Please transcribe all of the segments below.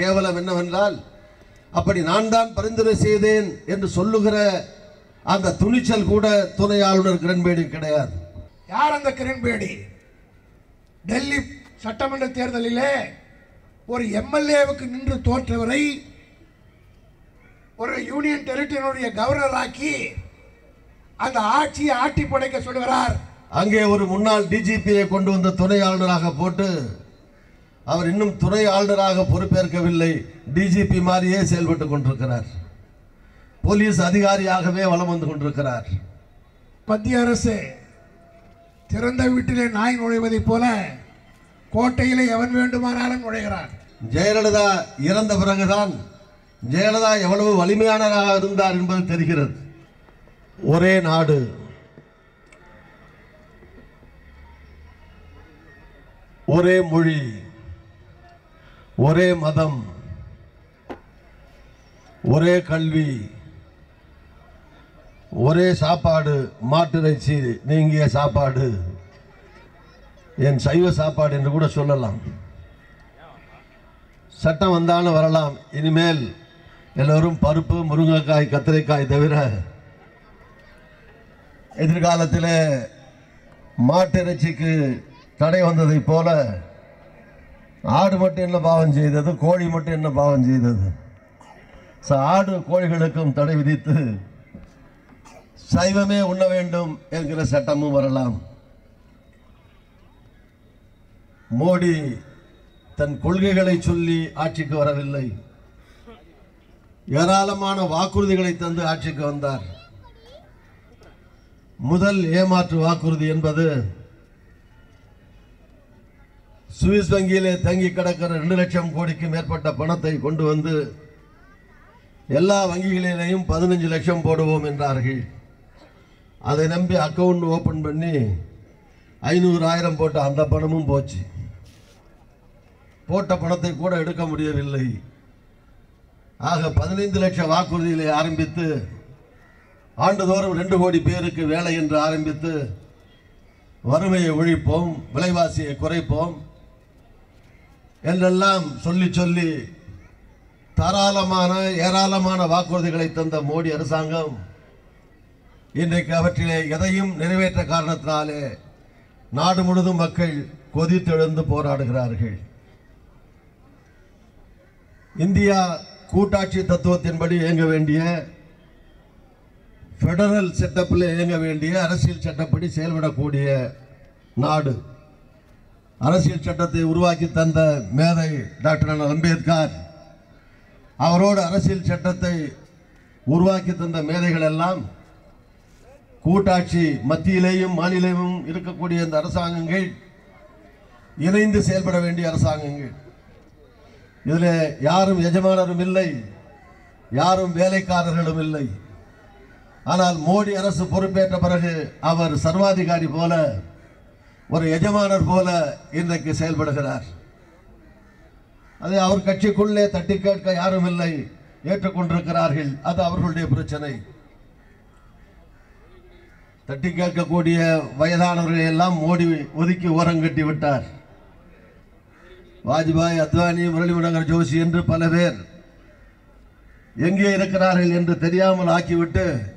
கேவலம் என்னவென்றால் அப்படி நான் தான் பரிந்துரை செய்தேன் என்று சொல்லுகிற அந்த துணிச்சல் கூட துணை ஆளுநர் கிரண்பேடி கிடையாது. யார் அந்த கிரண்பேடி? டெல்லி சட்டமன்ற தேர்தலிலே ஒரு எம்எல்ஏவுக்கு நின்று தோற்றவரை ஒரு யூனியன் டெரிட்டரியுடைய கவர்னர் ஆக்கி அந்த ஆட்சியை ஆட்டி படைக்க சொல்லுகிறார். அங்கே ஒரு முன்னாள் டிஜிபியை கொண்டு வந்த துணை ஆளுநராக போட்டு அவர் இன்னும் துணை ஆளுநராக பொறுப்பேற்கவில்லை. டிஜிபி மாதிரியே செயல்பட்டு கொண்டிருக்கிறார். போலீஸ் அதிகாரியாகவே வலம் வந்து கொண்டிருக்கிறார். மத்திய அரசு திறந்த வீட்டிலே நாய் நுழைவதைப் போல கோட்டையிலே எவன் வேண்டுமானாலும் நுழைகிறான். ஜெயலலிதா இறந்த பிறகுதான் ஜெயலலிதா எவ்வளவு வலிமையானவராக இருந்தார் என்பது தெரிகிறது. ஒரே நாடு. ஒரே மொழி. ஒரே மதம் ஒரே கல்வி ஒரே சாப்பாடு மாட்டிறைச்சி நீங்கிய சாப்பாடு. என் சைவ சாப்பாடு என்று கூட சொல்லலாம். சட்டம் வந்தாலும் வரலாம். இனிமேல் எல்லோரும் பருப்பு முருங்கைக்காய் கத்திரிக்காய் தவிர எதிர்காலத்தில் மாட்டிறைச்சிக்கு தடை வந்ததைப் போல ஆடு மட்டும் என்ன பாவம் செய்தது? கோழி மட்டும் என்ன பாவம் செய்தது? ஸோ ஆடு கோழிகளுக்கும் தடை விதித்து சைவமே உண்ண வேண்டும் என்கிற சட்டமும் வரலாம். மோடி தன் கொள்கைகளை சொல்லி ஆட்சிக்கு வரவில்லை. ஏராளமான வாக்குறுதிகளை தந்து ஆட்சிக்கு வந்தார். முதல் ஏமாற்று வாக்குறுதி என்பது சுவிஸ் வங்கியிலே தங்கி கிடக்கிற ரெண்டு லட்சம் கோடிக்கு மேற்பட்ட பணத்தை கொண்டு வந்து எல்லா வங்கிகளிலேயும் பதினஞ்சு லட்சம் போடுவோம் என்றார்கள். அதை நம்பி அக்கௌண்ட் ஓப்பன் பண்ணி ஐநூறு ஆயிரம் போட்ட அந்த பணமும் போச்சு. போட்ட பணத்தை கூட எடுக்க முடியவில்லை. ஆக பதினைந்து லட்சம் வாக்குறுதிகளை ஆரம்பித்து ஆண்டுதோறும் ரெண்டு கோடி பேருக்கு வேலை என்று ஆரம்பித்து வறுமையை ஒழிப்போம் விலைவாசியை குறைப்போம் என்றெல்லாம் சொல்லி சொல்லி தாராளமான ஏராளமான வாக்குறுதிகளை தந்த மோடி அரசாங்கம் இன்றைக்கு அவற்றிலே எதையும் நிறைவேற்ற காரணத்தினாலே நாடு முழுதும் மக்கள் கொதித்தெழுந்து போராடுகிறார்கள். இந்தியா கூட்டாட்சி தத்துவத்தின்படி இயங்க வேண்டிய ஃபெடரல் செட்டப்பில் இயங்க வேண்டிய அரசியல் சட்டப்படி செயல்படக்கூடிய நாடு. அரசியல் சட்டத்தை உருவாக்கி தந்த மேதை டாக்டர் அம்பேத்கர் அவரோடு அரசியல் சட்டத்தை உருவாக்கி தந்த மேதைகள் எல்லாம் கூட்டாட்சி மத்தியிலேயும் மாநிலமும் இருக்கக்கூடிய இந்த அரசாங்கங்கள் இணைந்து செயல்பட வேண்டிய அரசாங்கங்கள். இதில் யாரும் எஜமானரும் இல்லை யாரும் வேலைக்காரர்களும் இல்லை. ஆனால் மோடி அரசு பொறுப்பேற்ற பிறகு அவர் சர்வாதிகாரி போல ஒரு எஜமானர் போல இன்றைக்கு செயல்படுகிறார். அதை அவர் கட்சிக்குள்ளே தட்டி கேட்க யாரும் இல்லை. ஏற்றுக்கொண்டிருக்கிறார்கள். அது அவர்களுடைய பிரச்சனை. தட்டி கேட்கக்கூடிய வயதானவர்களை எல்லாம் மோடி ஒதுக்கி ஓரங்கட்டி விட்டார். வாஜ்பாய் அத்வானி முரளிமனோகர் ஜோஷி என்று பல பேர் எங்கே இருக்கிறார்கள் என்று தெரியாமல் ஆக்கிவிட்டு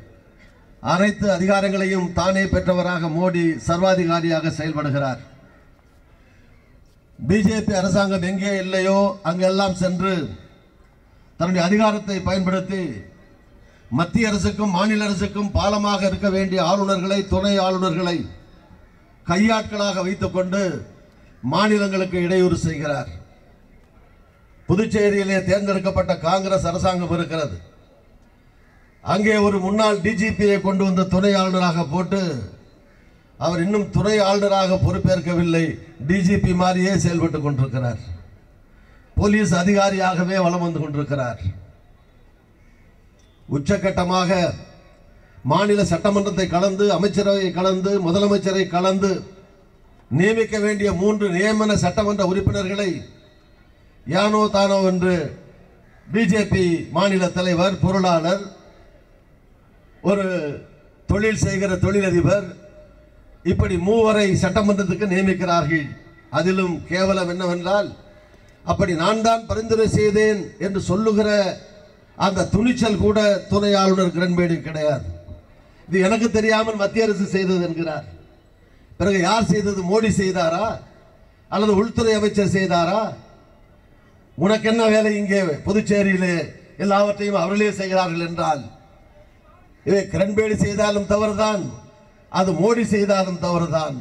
அனைத்து அதிகாரங்களையும் தானே பெற்றவராக மோடி சர்வாதிகாரியாக செயல்படுகிறார். பிஜேபி அரசாங்கம் எங்கே இல்லையோ அங்கெல்லாம் சென்று தன்னுடைய அதிகாரத்தை பயன்படுத்தி மத்திய அரசுக்கும் மாநில அரசுக்கும் பாலமாக இருக்க வேண்டிய ஆளுநர்களை துணை ஆளுநர்களை கையாட்களாக வைத்துக்கொண்டு மாநிலங்களுக்கு இடையூறு செய்கிறார். புதுச்சேரியிலே தேர்ந்தெடுக்கப்பட்ட காங்கிரஸ் அரசாங்கம் இருக்கிறது. அங்கே ஒரு முன்னாள் டிஜிபியை கொண்டு வந்த துணை ஆளுநராக போட்டு அவர் இன்னும் துணை ஆளுநராக பொறுப்பேற்கவில்லை. டிஜிபி மாதிரியே செயல்பட்டு கொண்டிருக்கிறார். போலீஸ் அதிகாரியாகவே வலம் வந்து கொண்டிருக்கிறார். உச்சகட்டமாக மாநில சட்டமன்றத்தை கலந்து அமைச்சரவையை கலந்து முதலமைச்சரை கலந்து நியமிக்க வேண்டிய மூன்று நியமன சட்டமன்ற உறுப்பினர்களை யானோ தானோ என்று பிஜேபி மாநில தலைவர் பொருளாளர் ஒரு தொழில் செய்கிற தொழிலதிபர் இப்படி மூவரை சட்டமன்றத்துக்கு நியமிக்கிறார்கள். அதிலும் கேவலம் என்னவென்றால் அப்படி நான் தான் பரிந்துரை செய்தேன் என்று சொல்லுகிற அந்த துணிச்சல் கூட துணை ஆளுநர் கிரண்பேடி கிடையாது. இது எனக்கு தெரியாமல் மத்திய அரசு செய்தது என்கிறார். பிறகு யார் செய்தது? மோடி செய்தாரா? அல்லது உள்துறை அமைச்சர் செய்தாரா? உனக்கு என்ன வேலை இங்கே? புதுச்சேரியிலே எல்லாவற்றையும் அவர்களே செய்கிறார்கள் என்றால் இதை கிரண்பேடி செய்தாலும் தவறுதான். அது மோடி செய்தாலும் தவறுதான்.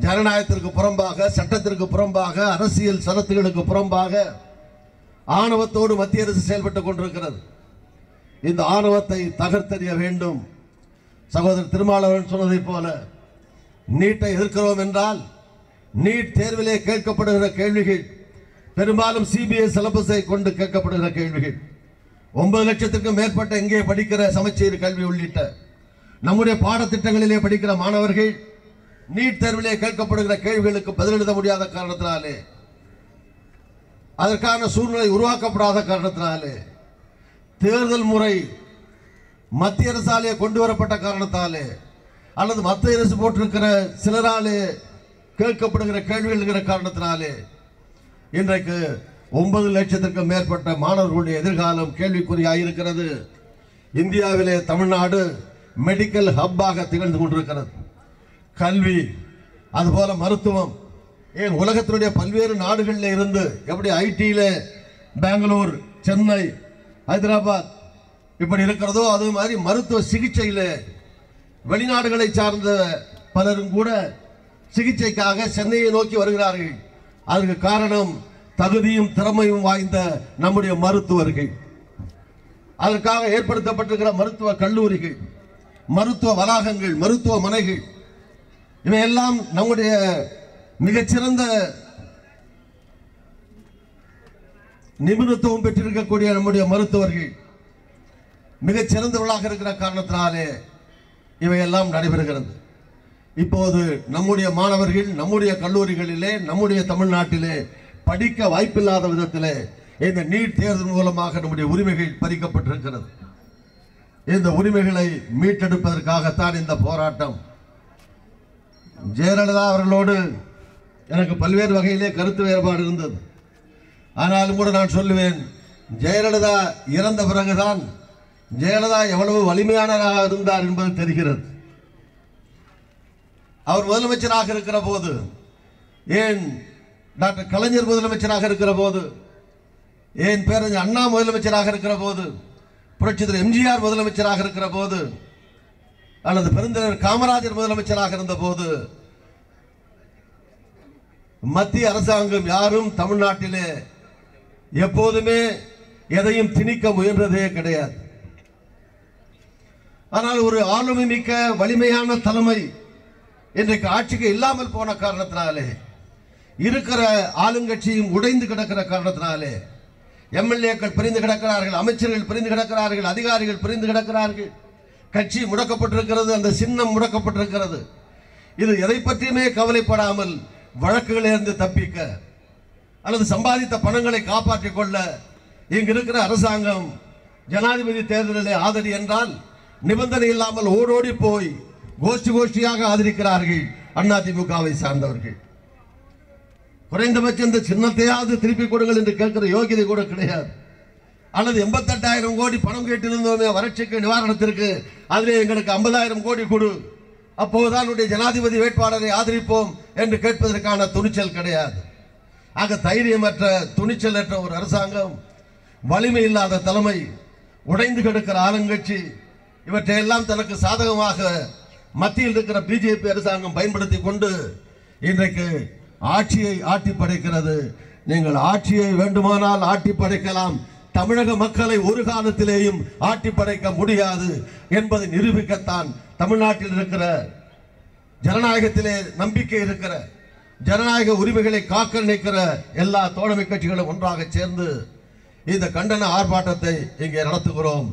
ஜனநாயகத்திற்கு புறம்பாக சட்டத்திற்கு புறம்பாக அரசியல் சரத்துகளுக்கு புறம்பாக ஆணவத்தோடு மத்திய அரசு செயல்பட்டுக் கொண்டிருக்கிறது. இந்த ஆணவத்தை தகர்த்தறிய வேண்டும். சகோதரர் திருமாவளவன் சொன்னதைப் போல நீட்டை எதிர்க்கிறோம் என்றால் நீட் தேர்விலே கேட்கப்படுகிற கேள்விகள் பெரும்பாலும் சிபிஐ சிலபஸை கொண்டு கேட்கப்படுகிற கேள்விகள். ஒன்பது லட்சத்திற்கும் மேற்பட்ட இங்கே படிக்கிற சமச்சீர் கல்வி உள்ளிட்ட நம்முடைய பாடத்திட்டங்களிலே படிக்கிற மாணவர்கள் நீட் தேர்விலே கேட்கப்படுகிற கேள்விகளுக்கு பதிலெழுத முடியாத காரணத்தினாலே அதற்கான சூழ்நிலை உருவாக்கப்படாத காரணத்தினாலே தேர்தல் முறை மத்திய அரசாலே கொண்டு வரப்பட்ட காரணத்தாலே அல்லது மத்திய அரசு போட்டிருக்கிற சிலராலே கேட்கப்படுகிற கேள்விகள் இருக்கிற காரணத்தினாலே இன்றைக்கு ஒன்பது லட்சத்திற்கும் மேற்பட்ட மாணவர்களுடைய எதிர்காலம் கேள்விக்குறியாக இருக்கிறது. இந்தியாவிலே தமிழ்நாடு மெடிக்கல் ஹப்பாக திகழ்ந்து கொண்டிருக்கிறது. கல்வி அதுபோல மருத்துவம் ஏன் உலகத்தினுடைய பல்வேறு நாடுகளில் இருந்து எப்படி ஐடியில் பெங்களூர் சென்னை ஹைதராபாத் இப்படி இருக்கிறதோ அது மாதிரி மருத்துவ சிகிச்சையில் வெளிநாடுகளை சார்ந்த பலரும் கூட சிகிச்சைக்காக சென்னையை நோக்கி வருகிறார்கள். அதற்கு காரணம் தகுதியும் திறமையும் வாய்ந்த நம்முடைய மருத்துவர்கள். அதற்காக ஏற்படுத்தப்பட்டிருக்கிற மருத்துவ கல்லூரிகள் மருத்துவ வளாகங்கள் மருத்துவமனைகள் இவையெல்லாம் நம்முடைய மிகச்சிறந்த நிபுணத்துவம் பெற்றிருக்கக்கூடிய நம்முடைய மருத்துவர்கள். மிகச்சிறந்தவர்களாக இருக்கிற காரணத்தினாலே இவையெல்லாம் நடைபெறுகிறது. இப்போது நம்முடைய மாணவர்கள் நம்முடைய கல்லூரிகளிலே நம்முடைய தமிழ்நாட்டிலே படிக்க வாய்ப்பில்லாத விதத்தில் இந்த நீட் தேர்தல் மூலமாக நம்முடைய உரிமைகள் பறிக்கப்பட்டிருக்கிறது. இந்த உரிமைகளை மீட்டெடுப்பதற்காகத்தான் இந்த போராட்டம். ஜெயலலிதா அவர்களோடு எனக்கு பல்வேறு வகையிலே கருத்து வேறுபாடு இருந்தது. ஆனாலும் கூட நான் சொல்லுவேன் ஜெயலலிதா இறந்த பிறகுதான் ஜெயலலிதா எவ்வளவு வலிமையானவராக இருந்தார் என்பது தெரிகிறது. அவர் முதலமைச்சராக இருக்கிற போது ஏன் டாக்டர் கலைஞர் முதலமைச்சராக இருக்கிற போது என் பேரறிஞர் அண்ணா முதலமைச்சராக இருக்கிற போது புரட்சித்தர் எம்ஜிஆர் முதலமைச்சராக இருக்கிற போது அல்லது பெருந்தலைவர் காமராஜர் முதலமைச்சராக இருந்த போது மத்திய அரசாங்கம் யாரும் தமிழ்நாட்டிலே எப்போதுமே எதையும் திணிக்க முயன்றதே கிடையாது. ஆனால் ஒரு ஆளுமை மிக்க வலிமையான தலைமை இன்றைக்கு ஆட்சிக்கு இல்லாமல் போன காரணத்தினாலே இருக்கிற ஆளுங்கட்சியும் உடைந்து கிடக்கிற காரணத்தினாலே எம்எல்ஏக்கள் பிரிந்து கிடக்கிறார்கள் அமைச்சர்கள் பிரிந்து கிடக்கிறார்கள் அதிகாரிகள் பிரிந்து கிடக்கிறார்கள். கட்சி முடக்கப்பட்டிருக்கிறது அந்த சின்னம் முடக்கப்பட்டிருக்கிறது. இது எதை பற்றியுமே கவலைப்படாமல் வழக்குகளிலிருந்து தப்பிக்க அல்லது சம்பாதித்த பணங்களை காப்பாற்றிக் கொள்ள இங்கு இருக்கிற அரசாங்கம் ஜனாதிபதி தேர்தலிலே ஆதரி என்றால் நிபந்தனை இல்லாமல் ஓடோடி போய் கோஷ்டி கோஷ்டியாக ஆதரிக்கிறார்கள் அதிமுகவை சார்ந்தவர்கள். குறைந்தபட்சம் இந்த சின்னத்தையாவது திருப்பி கொடுங்கள் என்று கேட்கிற யோகியதை கூட கிடையாது. அல்லது எண்பத்தெட்டாயிரம் கோடி பணம் கேட்டிருந்தோமே வறட்சிக்கு நிவாரணத்திற்கு அதில் எங்களுக்கு ஐம்பதாயிரம் கோடி கொடு. அப்போதுதான் உடைய ஜனாதிபதி வேட்பாளரை ஆதரிப்போம் என்று கேட்பதற்கான துணிச்சல் கிடையாது. ஆக தைரியமற்ற துணிச்சலற்ற ஒரு அரசாங்கம் வலிமை இல்லாத தலைமை உடைந்து கிடக்கிற ஆளுங்கட்சி இவற்றையெல்லாம் தனக்கு சாதகமாக மத்தியில் இருக்கிற பிஜேபி அரசாங்கம் பயன்படுத்தி கொண்டு இன்றைக்கு ஆட்சியை ஆட்டி படைக்கிறது. நீங்கள் ஆட்சியை வேண்டுமானால் ஆட்டி படைக்கலாம். தமிழக மக்களை ஒரு காலத்திலேயும் ஆட்டி படைக்க முடியாது என்பதை நிரூபிக்கத்தான் தமிழ்நாட்டில் இருக்கிற ஜனநாயகத்திலே நம்பிக்கை இருக்கிற ஜனநாயக உரிமைகளை காக்க நினைக்கிற எல்லா தோழமை கட்சிகளும் ஒன்றாக சேர்ந்து இந்த கண்டன ஆர்ப்பாட்டத்தை இங்கே நடத்துகிறோம்.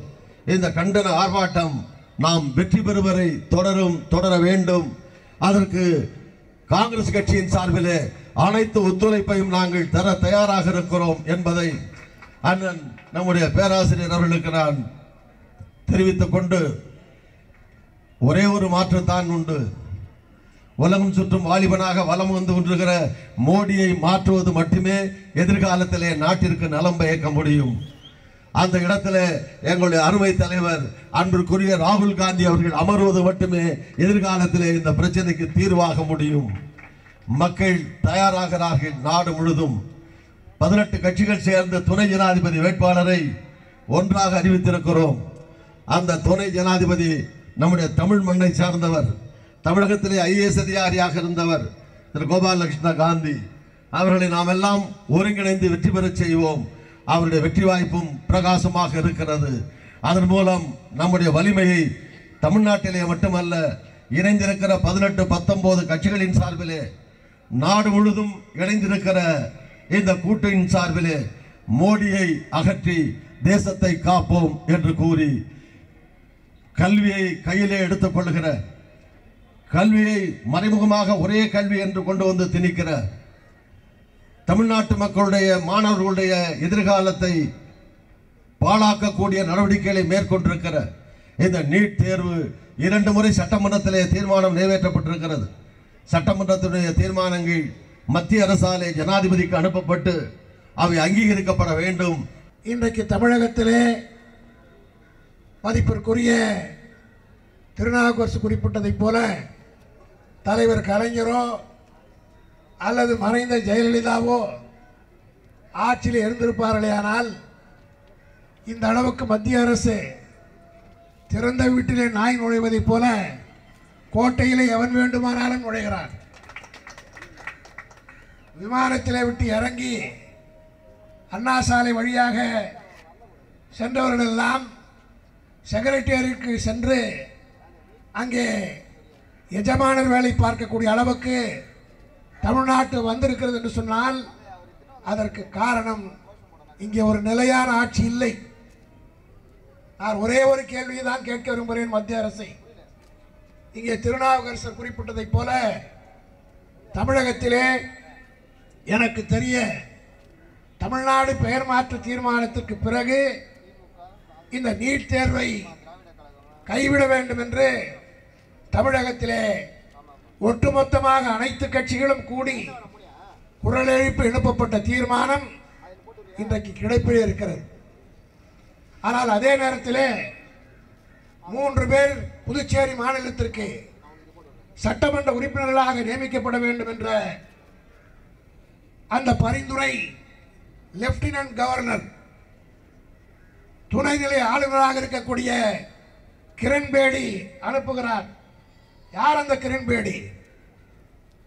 இந்த கண்டன ஆர்ப்பாட்டம் நாம் வெற்றி பெறுவரை தொடரும் தொடர வேண்டும். அதற்கு காங்கிரஸ் கட்சியின் சார்பிலே அனைத்து ஒத்துழைப்பையும் நாங்கள் தர தயாராக இருக்கிறோம் என்பதை அண்ணன் நம்முடைய பேராசிரியர் அவர்களுக்கு நான் தெரிவித்துக் கொண்டு ஒரே ஒரு மாற்றத்தான் உண்டு. உலகம் சுற்றும் வாலிபனாக வலம் வந்து கொண்டிருக்கிற மோடியை மாற்றுவது மட்டுமே எதிர்காலத்திலே நாட்டிற்கு நலம் பயக்க முடியும். அந்த இடத்துல எங்களுடைய அருமை தலைவர் அன்றுக்குரிய ராகுல் காந்தி அவர்கள் அமர்வது மட்டுமே எதிர்காலத்திலே இந்த பிரச்சனைக்கு தீர்வாக முடியும். மக்கள் தயாராகிறார்கள் நாடு முழுதும். பதினெட்டு கட்சிகள் சேர்ந்த துணை ஜனாதிபதி வேட்பாளரை ஒன்றாக அறிவித்திருக்கிறோம். அந்த துணை ஜனாதிபதி நம்முடைய தமிழ் மண்ணை சார்ந்தவர் தமிழகத்திலே ஐஏஎஸ் அதிகாரியாக இருந்தவர் திரு கோபாலகிருஷ்ண காந்தி. அவர்களை நாம் எல்லாம் ஒருங்கிணைந்து வெற்றி பெறச் செய்வோம். அவருடைய வெற்றி வாய்ப்பும் பிரகாசமாக இருக்கிறது. அதன் மூலம் நம்முடைய வலிமையை தமிழ்நாட்டிலே மட்டுமல்ல இணைந்திருக்கிற பதினெட்டு பத்தொன்பது கட்சிகளின் சார்பிலே நாடு முழுதும் இணைந்திருக்கிற இந்த கூட்டின் சார்பிலே மோடியை அகற்றி தேசத்தை காப்போம் என்று கூறி கல்வியை கையிலே எடுத்துக் கொள்கிற கல்வியை மறைமுகமாக ஒரே கல்வி என்று கொண்டு வந்து திணிக்கிற தமிழ்நாட்டு மக்களுடைய மாணவர்களுடைய எதிர்காலத்தை பாழாக்கக்கூடிய நடவடிக்கைகளை மேற்கொண்டிருக்கிற இந்த நீட் தேர்வு இரண்டு முறை சட்டமன்றத்திலே தீர்மானம் நிறைவேற்றப்பட்டிருக்கிறது. சட்டமன்றத்தினுடைய தீர்மானங்கள் மத்திய அரசாலே ஜனாதிபதிக்கு அனுப்பப்பட்டு அவை அங்கீகரிக்கப்பட வேண்டும். இன்றைக்கு தமிழகத்திலே மதிப்பிற்குரிய திருநாவுக்கரசு குறிப்பிட்டதைப் போல தலைவர் கலைஞரோ அல்லது மறைந்த ஜெயலலிதாவோ ஆட்சியில் இருந்திருப்பார்களேயானால் இந்த அளவுக்கு மத்திய அரசு திறந்த வீட்டிலே நாய் நுழைவதைப் போல கோட்டையிலே எவன் வேண்டுமானாலும் நுழைகிறான். விமானத்திலே விட்டு இறங்கி அண்ணா சாலை வழியாக சென்றவர்களெல்லாம் செக்ரட்டேரியருக்கு சென்று அங்கே எஜமானர் வேலை பார்க்கக்கூடிய அளவுக்கு தமிழ்நாட்டு வந்திருக்கிறது என்று சொன்னால் அதற்கு காரணம் இங்கே ஒரு நிலையான ஆட்சி இல்லை. நான் ஒரே ஒரு கேள்வியை தான் கேட்க விரும்புகிறேன் மத்திய அரசை. இங்கே திருநாவுக்கரசர் குறிப்பிட்டதைப் போல தமிழகத்திலே எனக்கு தெரிய தமிழ்நாடு பெயர் மாற்று தீர்மானத்திற்கு பிறகு இந்த நீட் தேர்வை கைவிட வேண்டும் என்று தமிழகத்திலே ஒட்டுமொத்தமாக அனைத்து கட்சிகளும் கூடி குரல் எழுப்பு எழுப்பப்பட்ட தீர்மானம் இன்றைக்கு கிடைப்பிலே இருக்கிறது. ஆனால் அதே நேரத்திலே மூன்று பேர் புதுச்சேரி மாநிலத்திற்கு சட்டமன்ற உறுப்பினர்களாக நியமிக்கப்பட வேண்டும் என்ற அந்த பரிந்துரை லெப்டினன்ட் கவர்னர் துணைநிலை ஆளுநராக இருக்கக்கூடிய கிரண்பேடி அனுப்புகிறார். யார் அந்த கிரண்பேடி?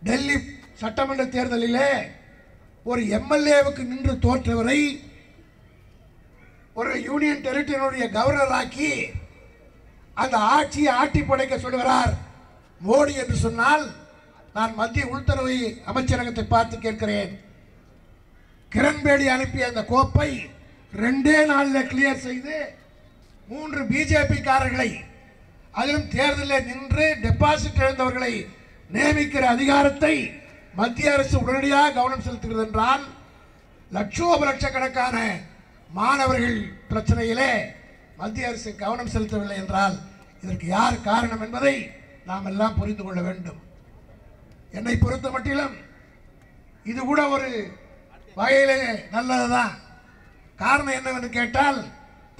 டெல்லி சட்டமன்ற தேர்தலிலே ஒரு எம்எல்ஏவுக்கு நின்று தோற்றவரை ஒரு யூனியன் டெரிட்டரியினுடைய கவர்னராக்கி அந்த ஆட்சியை ஆட்டி படைக்க சொல்கிறார் மோடி என்று சொன்னால் நான் மத்திய உள்துறை அமைச்சரகத்தை பார்த்து கேட்கிறேன். கிரண்பேடி அனுப்பிய அந்த கோப்பை ரெண்டே நாளில் கிளியர் செய்து மூன்று பிஜேபி காரர்களை அதிலும் தேர்தலில் நின்று டெபாசிட் இழந்தவர்களை நியமிக்கிற அதிகாரத்தை மத்திய அரசு உடனடியாக கவனம் செலுத்துகிறது என்றால் லட்சோப லட்சக்கணக்கான மாணவர்கள் பிரச்சனையிலே மத்திய அரசு கவனம் செலுத்தவில்லை என்றால் இதற்கு யார் காரணம் என்பதை நாம் எல்லாம் புரிந்து கொள்ள வேண்டும். என்னை பொறுத்த மட்டிலும் இது கூட ஒரு வகையிலே நல்லதுதான். காரணம் என்னவென்று கேட்டால்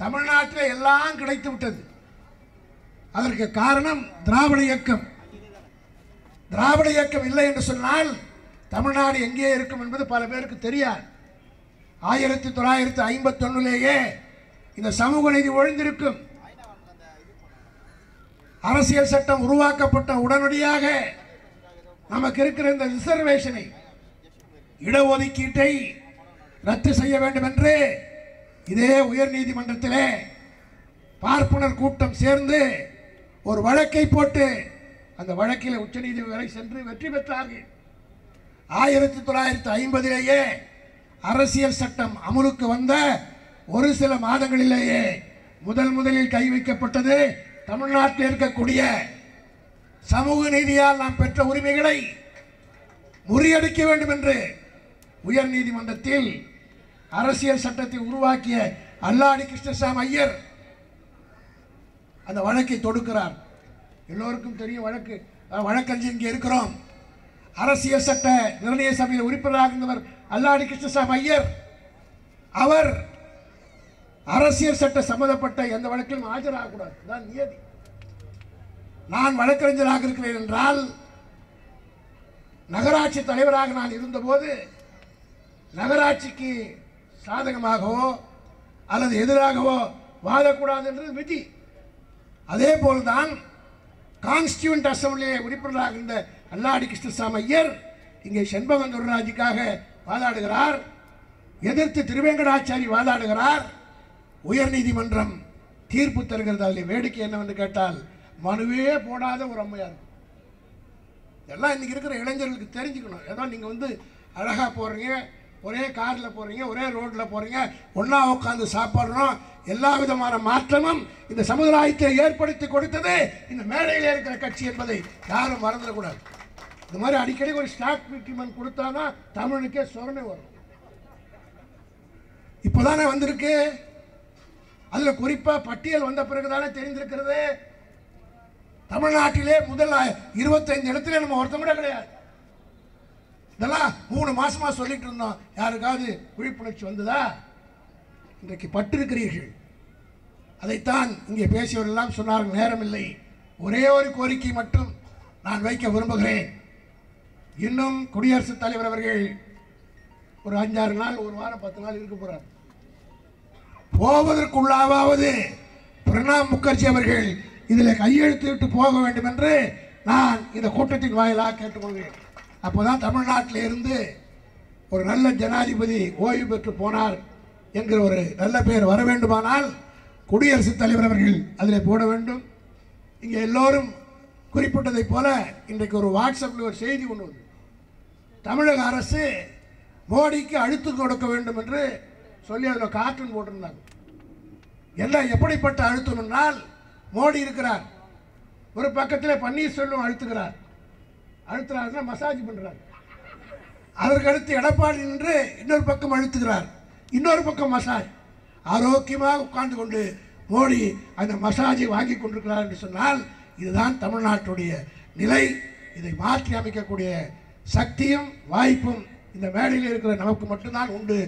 தமிழ்நாட்டில் எல்லாம் கிடைத்து விட்டது. அதற்கு காரணம் திராவிட இயக்கம். திராவிட இயக்கம் இல்லை என்று சொன்னால் தமிழ்நாடு எங்கே இருக்கும் என்பது பல பேருக்கு தெரியாது. ஆயிரத்தி தொள்ளாயிரத்தி ஐம்பத்தொன்னுலேயே இந்த சமூக நீதி ஒழிந்திருக்கும். அரசியல் சட்டம் உருவாக்கப்பட்ட உடனடியாக நமக்கு இருக்கிற இந்த ரிசர்வேஷனை இடஒதுக்கீட்டை ரத்து செய்ய வேண்டும் என்று இதே உயர் நீதிமன்றத்திலே பார்ப்பனர் கூட்டம் சேர்ந்து ஒரு வழக்கை போட்டு அந்த வழக்கில் உச்சநீதிமன்றம் வரை சென்று வெற்றி பெற்றார்கள். ஆயிரத்தி தொள்ளாயிரத்தி ஐம்பதிலேயே அரசியல் சட்டம் அமுலுக்கு வந்த ஒரு சில மாதங்களிலேயே முதல் முதலில் கை வைக்கப்பட்டது தமிழ்நாட்டில் இருக்கக்கூடிய சமூக நீதியால் நாம் பெற்ற உரிமைகளை முறியடிக்க வேண்டும் என்று உயர் நீதிமன்றத்தில் அரசியல் சட்டத்தை உருவாக்கிய அல்லாடி கிருஷ்ணசாமி ஐயர் அந்த வழக்கை தொடுக்கிறார். எல்லோருக்கும் தெரியும் வழக்கு. வழக்கறிஞர் இங்கே இருக்கிறோம். அரசியல் சட்ட நிர்ணய சபையில் உறுப்பினராக இருந்தவர் அல்லாடி கிருஷ்ணசாமி ஐயர். அவர் அரசியல் சட்ட சம்பந்தப்பட்ட எந்த வழக்கிலும் ஆஜராகக்கூடாது. தான் நியதி. நான் வழக்கறிஞராக இருக்கிறேன் என்றால் நகராட்சி தலைவராக நான் இருந்தபோது நகராட்சிக்கு சாதகமாகவோ அல்லது எதிராகவோ வாழக்கூடாது என்றது விதி. அதே போல்தான் கான்ஸ்டியூண்ட் அசம்பிளியை உறுப்பினராக இருந்த அல்லாடி கிருஷ்ணசாமி ஐயர் இங்கே செண்பகன் துருராஜிக்காக வாதாடுகிறார். எதிர்த்து திருவேங்கடாச்சாரி வாதாடுகிறார். உயர்நீதிமன்றம் தீர்ப்பு தருகிறது. அதில் வேடிக்கை என்னவென்று கேட்டால் மனுவே போடாத ஒரு அம்மையார். எல்லாம் இன்றைக்கி இருக்கிற இளைஞர்களுக்கு தெரிஞ்சுக்கணும். ஏதோ நீங்கள் வந்து அழகாக போகிறீங்க ஒரே காரில் போகிறீங்க ஒரே ரோட்டில் போகிறீங்க ஒன்றா உட்காந்து சாப்பிட்றோம். எல்லா விதமான மாற்றமும் இந்த சமுதாயத்தை ஏற்படுத்தி கொடுத்தது இந்த மேடையில் இருக்கிற கட்சி என்பதை யாரும் மறந்துடக்கூடாது இந்த மாதிரி அடிக்கடி ஒரு ஸ்டாக் இன்க்ரிமெண்ட் கொடுத்தா தான் தமிழுக்கே சொரணை வரும். இப்போதானே வந்திருக்கு. அதில் குறிப்பாக பட்டியல் வந்த பிறகு தானே தெரிந்திருக்கிறது. தமிழ்நாட்டிலே முதல் இருபத்தைந்து இடத்துல நம்ம ஒருத்தம் கூட கிடையாது. இதெல்லாம் மூணு மாசமா சொல்லிட்டு இருந்தோம். யாருக்காவது விழிப்புணர்ச்சி வந்ததா? இன்றைக்கு பட்டிருக்கிறீர்கள். அதைத்தான் இங்கே பேசியவரெல்லாம் சொன்னார்கள் நேரமில்லை. ஒரே ஒரு கோரிக்கை மட்டும் நான் வைக்க விரும்புகிறேன். இன்னும் குடியரசுத் தலைவர் அவர்கள் ஒரு அஞ்சாறு நாள் ஒரு வாரம் பத்து நாள் இருக்க போறார். போவதற்குள்ளாவது பிரணாப் முகர்ஜி அவர்கள் இதில் கையெழுத்து விட்டு போக வேண்டும் என்று நான் இந்த கூட்டத்தின் வாயிலாக கேட்டுக்கொள்கிறேன். அப்போதான் தமிழ்நாட்டில் இருந்து ஒரு நல்ல ஜனாதிபதி ஓய்வு பெற்று போனார் என்கிற ஒரு நல்ல பெயர் வர வேண்டுமானால் குடியரசுத் தலைவர் அவர்கள் அதில் போட வேண்டும். இங்கே எல்லோரும் குறிப்பிட்டதைப் போல இன்றைக்கு ஒரு வாட்ஸ்அப்பில் ஒரு செய்தி ஒன்று வந்து தமிழக அரசு மோடிக்கு அழுத்து கொடுக்க வேண்டும் என்று சொல்லி அதில் கார்ட்டூன் போட்டிருந்தாங்க. என்ன எப்படிப்பட்ட அழுத்தம் என்றால் மோடி இருக்கிறார். ஒரு பக்கத்தில் பன்னீர்செல்வம் அழுத்துகிறார். அழுத்துறாருன்னா மசாஜ் பண்ணுறாரு அதற்கு அடுத்து எடப்பாடி நின்று இன்னொரு பக்கம் அழுத்துகிறார். இன்னொரு பக்கம் மசாஜ். ஆரோக்கியமாக உட்கார்ந்து கொண்டு மோடி அந்த மசாஜை வாங்கி கொண்டிருக்கிறார் என்று சொன்னால் இதுதான் தமிழ்நாட்டுடைய நிலை. இதை மாற்றி அமைக்கக்கூடிய சக்தியும் வாய்ப்பும் இந்த மேடையில் இருக்கிற நமக்கு மட்டும்தான் உண்டு.